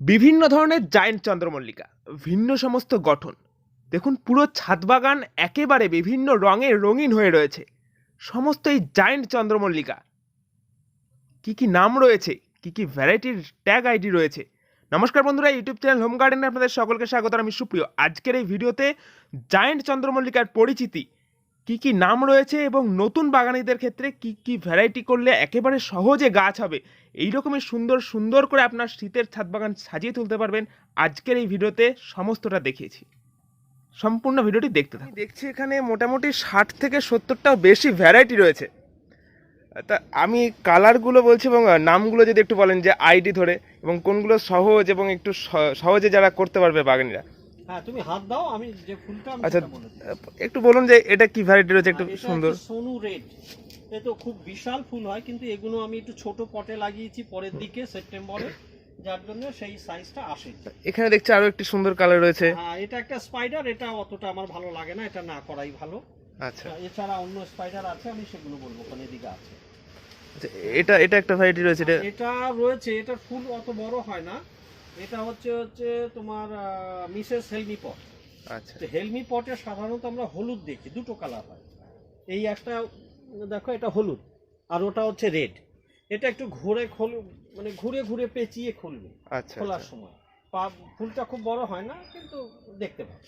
বিভিন্ন ধরনের জায়েন্ট চন্দ্রমল্লিকা, ভিন্ন সমস্ত গঠন। দেখুন, পুরো ছাদ বাগান একেবারে বিভিন্ন রঙে রঙিন হয়ে রয়েছে। সমস্ত এই জায়েন্ট চন্দ্রমল্লিকা। কি কি নাম রয়েছে, কি কি ভ্যারাইটির ট্যাগ আইডি রয়েছে। নমস্কার বন্ধুরা ইউটিউব চ্যানেল হোম গার্ডেনে আপনাদের সকলকে স্বাগত আমি সুপ্রিয়। আজকের এই ভিডিওতে জায়েন্ট চন্দ্রমল্লিকার পরিচিতি, কি কি নাম রয়েছে এবং নতুন বাগানিদের ক্ষেত্রে কি কি ভ্যারাইটি করলে একেবারে সহজে গাছ হবে এই রকমের সুন্দর সুন্দর করে আপনার শীতের ছাদ বাগান সাজিয়ে তুলতে পারবেন। আজকের এই ভিডিওতে সমস্তটা দেখিয়েছি। সম্পূর্ণ ভিডিওটি দেখতে থাকুন। দেখছি এখানে মোটামুটি ষাট থেকে সত্তরটাও বেশি ভ্যারাইটি রয়েছে। তা আমি কালারগুলো বলছি এবং নামগুলো যদি একটু বলেন যে আইডি ধরে এবং কোনগুলো সহজ এবং একটু স- সহজে যারা করতে পারবে বাগানিরা। হ্যাঁ তুমি হাত দাও আমি যে ফুলটা আচ্ছা। একটু বলুন যে এটা কি ভ্যারাইটি রয়েছে একটু সুন্দর। সোনু রেড। এ তো খুব বিশাল ফুল হয় কিন্তু এগুলো আমি একটু ছোট পটে লাগিয়েছি পরের দিকে সেপ্টেম্বরে। যার জন্য সেই সাইজটা আসে। এখানে দেখছি আরও একটি সুন্দর কালার রয়েছে। হ্যাঁ এটা একটা স্পাইডার এটা অতটা আমার ভালো লাগে না এটা না করাই ভালো। আচ্ছা। এছাড়া অন্য স্পাইডার আছে আমি সেগুলো বলব ওখানে দিকে আছে। আচ্ছা, এটা এটা একটা ভ্যারাইটি রয়েছে এটা এটা রয়েছে এটা ফুল অত বড় হয় না। এটা হচ্ছে হচ্ছে তোমার মিসেস হেলমি পট আচ্ছা। তো হেলমি পটে সাধারণত আমরা হলুদ দেখি দুটো কালার হয়। এই একটা দেখো এটা হলুদ আর ওটা হচ্ছে রেড। এটা একটু ঘুরে খোল মানে ঘুরে ঘুরে পেঁচিয়ে খুলবে আচ্ছা খোলার আচ্ছা। সময়। পা- ফুলটা খুব বড় হয় না কিন্তু দেখতে পাবে।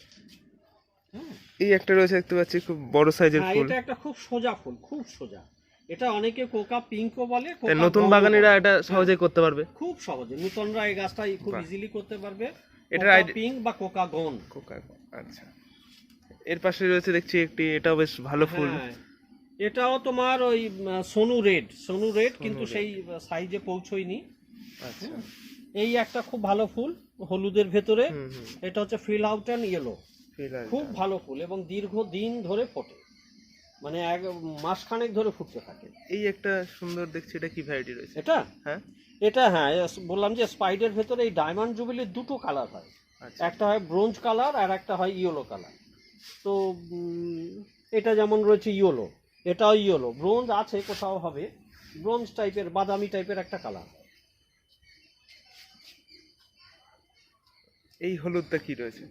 হ্যাঁ এই একটা রয়েছে দেখতে পাচ্ছি খুব বড় সাইজের হ্যাঁ, ফুল। এটা একটা খুব সোজা ফুল খুব সোজা। এটা অনেকে কোকা পিঙ্কও বলে নতুন বাগানিরা এটা সহজে করতে পারবে? খুব সহজে। নূতনরা এই গাছটা খুব ইজিলি করতে পারবে কোকা পিঙ্ক বা কোকা গন। কোকা আচ্ছা। এর পাশে রয়েছে দেখছি একটি এটাও বেশ ভালো ফুল। হ্যাঁ, এটাও তোমার ওই সোনু রেড সোনু রেড কিন্তু সেই সাইজে পৌঁছয়নি। আচ্ছা। এই একটা খুব ভালো ফুল হলুদের ভেতরে। এটা হচ্ছে ফিল আউট অ্যান্ড ইয়েলো। খুব ভালো ফুল এবং দীর্ঘ দিন ধরে ফোটে। মানে এক মাসখানেক ধরে ফুটতে থাকে। এই একটা সুন্দর দেখছি এটা কি ভ্যারাইটি রয়েছে? এটা? হ্যাঁ। এটা হ্যাঁ বললাম যে স্পাইডের ভেতরে এই ডায়মন্ড জুবিলির দুটো কালার হয়। আচ্ছা। একটা হয় ব্রোঞ্জ কালার আর একটা হয় ইয়েলো কালার তো এটা যেমন রয়েছে ইয়েলো এটাও ইয়েলো ব্রোঞ্জ আছে কোথাও হবে। ব্রোঞ্জ টাইপের বাদামি টাইপের একটা কালার এই হলুদটা কি রয়েছে?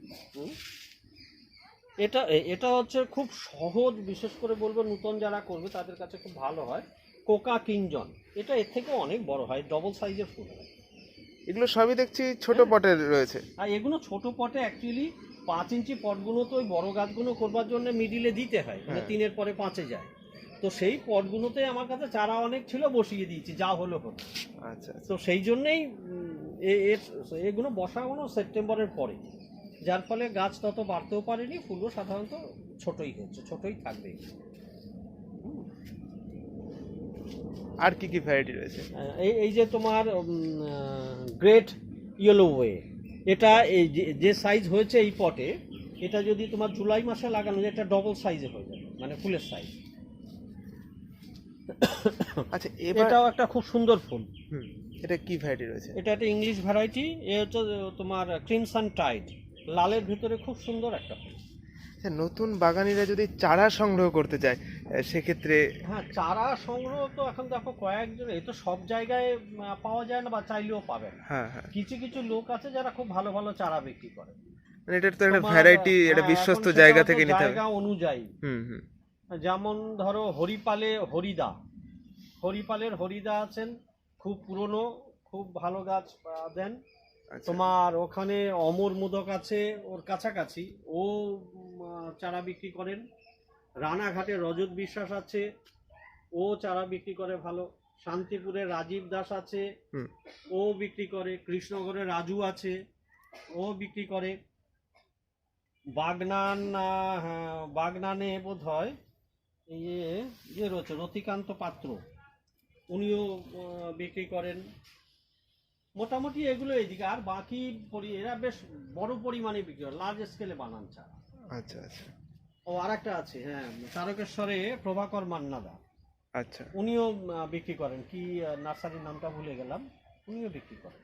এটা এটা হচ্ছে খুব সহজ বিশেষ করে বলব নতুন যারা করবে তাদের কাছে খুব ভালো হয়। কোকা কিংজন। এটা এর থেকে অনেক বড় হয় ডবল সাইজের ফুল হয়। এগুলো সবই দেখছি ছোট পটে রয়েছে। আর এগুলো ছোট পটে অ্যাকচুয়ালি পাঁচ ইঞ্চি পটগুলো তো ওই বড় গাছগুলো করবার জন্য মিডিলে দিতে হয়। মানে হ্যাঁ। তিনের পরে পাঁচে যায়। তো সেই পটগুলোতে আমার কাছে চারা অনেক ছিল বসিয়ে দিয়েছি যা হলো হলো। আচ্ছা আচ্ছা। তো সেই জন্যেই এর- এগুলো বসানো সেপ্টেম্বরের পরে। যার ফলে গাছ তত বাড়তেও পারেনি ফুলও সাধারণত ছোটই হচ্ছে ছোটই থাকবে। আর কি কি ভ্যারাইটি রয়েছে? এই এই যে তোমার গ্রেট ইয়েলো ওয়ে এটা এই যে- যে সাইজ হয়েছে এই পটে এটা যদি তোমার জুলাই মাসে লাগানো যায় এটা ডবল সাইজে হয়ে যাবে মানে ফুলের সাইজ আচ্ছা এটাও একটা খুব সুন্দর ফুল এটা কি ভ্যারাইটি রয়েছে? এটা একটা ইংলিশ ভ্যারাইটি এ হচ্ছে তোমার ক্রিমসান টাইড লালের ভিতরে খুব সুন্দর একটা ফুল আচ্ছা নতুন বাগানিরা যদি চারা সংগ্রহ করতে চায় সেক্ষেত্রে হ্যাঁ চারা সংগ্রহ তো এখন দেখো কয়েকজন এই তো সব জায়গায় পাওয়া যায় না বা চাইলেও পাবে না। হ্যাঁ হ্যাঁ। কিছু কিছু লোক আছে যারা খুব ভালো ভালো চারা বিক্রি করে। মানে এটার তো একটা ভ্যারাইটি এটা হ্যাঁ, বিশ্বস্ত জায়গা থেকে নিতে হবে। জায়গা অনুযায়ী। হুম হুম। যেমন ধরো হরিপালে হরিদা। হরিপালের হরিদা আছেন খুব পুরনো খুব ভালো গাছ দেন। আচ্ছা। তোমার ওখানে অমর মোদক আছে ওর কাছাকাছি। ও চারা বিক্রি করেন। রানাঘাটে রজত বিশ্বাস আছে ও চারা বিক্রি করে ভালো। শান্তিপুরে রাজীব দাস আছে ও বিক্রি করে। কৃষ্ণগড়ে রাজু আছে ও বিক্রি করে। বাগনান হ্যাঁ, বাগনানে বোধ হয় ইয়ে ইয়ে রয়েছে রতিকান্ত পাত্র। উনিও বিক্রি করেন। মোটামুটি এগুলো এইদিকে। আর বাকি পরি এরা বেশ বড় পরিমাণে বিক্রি করে লার্জ স্কেলে বানান চারা আচ্ছা আচ্ছা। ও আর একটা আছে হ্যাঁ তারকেশ্বরে প্রভাকর মান্নাদা। আচ্ছা। উনিও বিক্রি করেন। কি নার্সারির নামটা ভুলে গেলাম। উনিও বিক্রি করেন।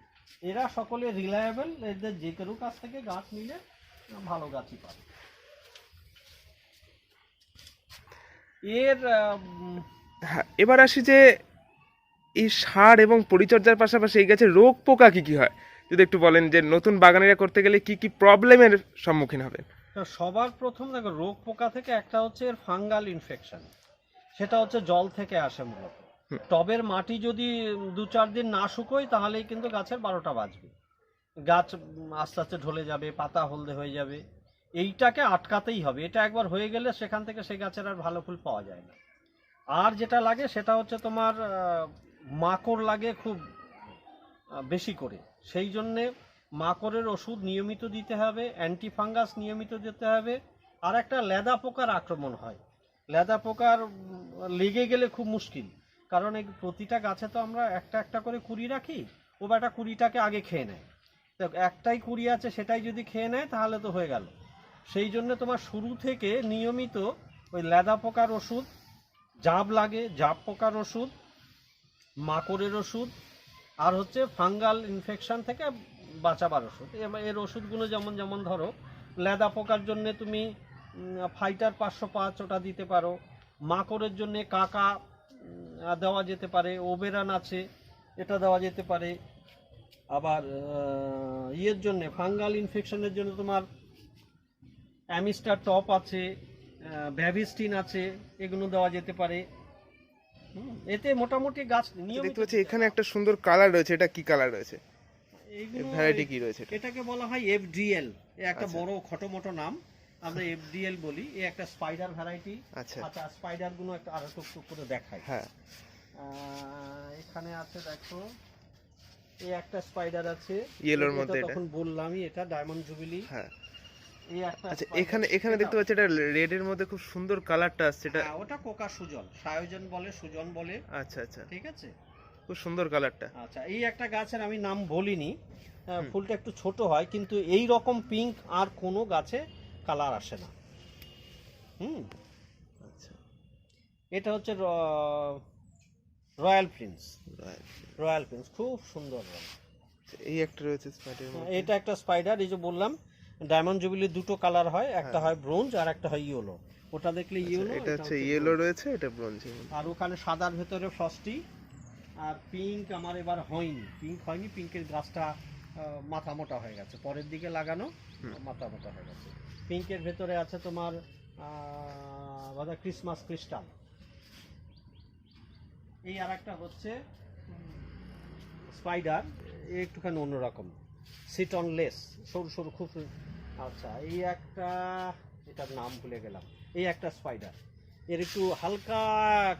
এরা সকলে রিলায়েবল এদের যে কারও কাছ থেকে গাছ নিলে ভালো গাছই পাবে। এর হ্যাঁ এবার আসি যে এই সার এবং পরিচর্যার পাশাপাশি এই গাছের রোগ পোকা কি কি হয়? যদি একটু বলেন যে নতুন বাগানিরা করতে গেলে কি কি প্রবলেমের সম্মুখীন হবেন? তো সবার প্রথম দেখো রোগ পোকা থেকে একটা হচ্ছে এর ফাঙ্গাল ইনফেকশন। সেটা হচ্ছে জল থেকে আসে মূলত। টবের মাটি যদি দু চার দিন না শুকোয় তাহলেই কিন্তু গাছের বারোটা বাজবে। গাছ আস্তে আস্তে ঢলে যাবে পাতা হলদে হয়ে যাবে। এইটাকে আটকাতেই হবে। এটা একবার হয়ে গেলে সেখান থেকে সেই গাছের আর ভালো ফুল পাওয়া যায় না। আর যেটা লাগে সেটা হচ্ছে তোমার মাকড় লাগে খুব বেশি করে। সেই জন্যে মাকড়ের ওষুধ নিয়মিত দিতে হবে, অ্যান্টিফাঙ্গাস নিয়মিত দিতে হবে। আর একটা লেদা পোকার আক্রমণ হয়। লেদা পোকার লেগে গেলে খুব মুশকিল। কারণ এই প্রতিটা গাছে তো আমরা একটা একটা করে কুড়ি রাখি, ও একটা কুড়িটাকে আগে খেয়ে নেয়। তো একটাই কুড়ি আছে সেটাই যদি খেয়ে নেয় তাহলে তো হয়ে গেল। সেই জন্য তোমার শুরু থেকে নিয়মিত ওই লেদা পোকার ওষুধ, জাব লাগে, জাব পোকার ওষুধ, মাকড়ের ওষুধ, আর হচ্ছে ফাঙ্গাল ইনফেকশান থেকে বাঁচাবার ওষুধ। এর ওষুধগুলো যেমন যেমন ধরো, লেদা পোকার জন্য তুমি ফাইটার পাঁচশো পাঁচ ওটা দিতে পারো, মাকড়ের জন্য কাকা দেওয়া যেতে পারে, ওবেরান আছে, এটা দেওয়া যেতে পারে। আবার ইয়ের জন্য, ফাঙ্গাল ইনফেকশনের জন্য তোমার অ্যামিস্টার টপ আছে ভ্যাভিস্টিন আছে এগুলো দেওয়া যেতে পারে। এতে মোটামুটি গাছ নিয়মিত দেখতে পাচ্ছি এখানে একটা সুন্দর কালার রয়েছে এটা কি কালার রয়েছে? ভ্যারাইটি কি রয়েছে এটা? এটাকে বলা হয় এফডিএল এ একটা আচ্ছা। বড় খটোমটো নাম আমরা এফডিএল বলি। এ একটা স্পাইডার ভ্যারাইটি আচ্ছা। আচ্ছা স্পাইডারগুলো একটা আরও টুক টুক করে দেখাই হ্যাঁ। এখানে আছে দেখো এই একটা স্পাইডার আছে। Yellow র এটা মধ্যে এটা। তখন বললামই এটা ডায়মন্ড জুবিলি হ্যাঁ। আচ্ছা এখানে এখানে দেখতে পাচ্ছি এটা রেড এর মধ্যে খুব সুন্দর কালারটা আসছে এটা হ্যাঁ, ওটা কোকা সুজন সায়োজন বলে সুজন বলে আচ্ছা আচ্ছা। ঠিক আছে? খুব সুন্দর কালারটা আচ্ছা এই একটা গাছের আমি নাম বলিনি ফুলটা একটু ছোট হয় কিন্তু এই রকম পিঙ্ক আর কোনো গাছে কালার আসে না। হুম। আচ্ছা। এটা হচ্ছে রয়্যাল প্রিন্স. রয়্যাল প্রিন্স খুব সুন্দর রং এই একটা রয়েছে স্পাইডার এটা একটা স্পাইডার এই যে বললাম ডায়মন্ড জুবিলির দুটো কালার হয় একটা হয়। ব্রোঞ্জ আর একটা হয় ইয়েলো। ওটা দেখলে ইয়েলো এটা হচ্ছে ইয়েলো রয়েছে এটা ব্রোঞ্জ আর ওখানে সাদার ভেতরে ফ্রস্টি আর পিঙ্ক আমার এবার হয়নি। পিঙ্ক হয়নি পিঙ্কের গাছটা মাথা মোটা হয়ে গেছে। পরের দিকে লাগানো মাথা মোটা হয়ে গেছে। পিঙ্কের ভেতরে আছে তোমার বোধহয় ক্রিসমাস ক্রিস্টাল এই আর একটা হচ্ছে স্পাইডার একটুখানি অন্যরকম। সিট অন লেস সরু সরু খুব আচ্ছা এই একটা এটার নাম ভুলে গেলাম। এই একটা স্পাইডার এর একটু হালকা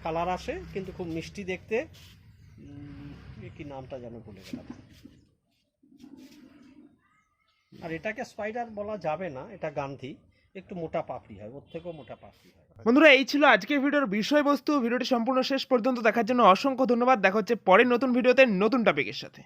কালার আসে, কিন্তু খুব মিষ্টি দেখতে। কি নামটা যেন ভুলে গেলাম। আর এটাকে স্পাইডার বলা যাবে না, এটা গান্ধী। একটু মোটা পাপড়ি হয়, ওর থেকেও মোটা পাপড়ি হয়। বন্ধুরা, এই ছিল আজকের ভিডিওর বিষয়বস্তু। ভিডিওটি সম্পূর্ণ শেষ পর্যন্ত দেখার জন্য অসংখ্য ধন্যবাদ। দেখা হচ্ছে পরের নতুন ভিডিওতে নতুন টপিকের সাথে।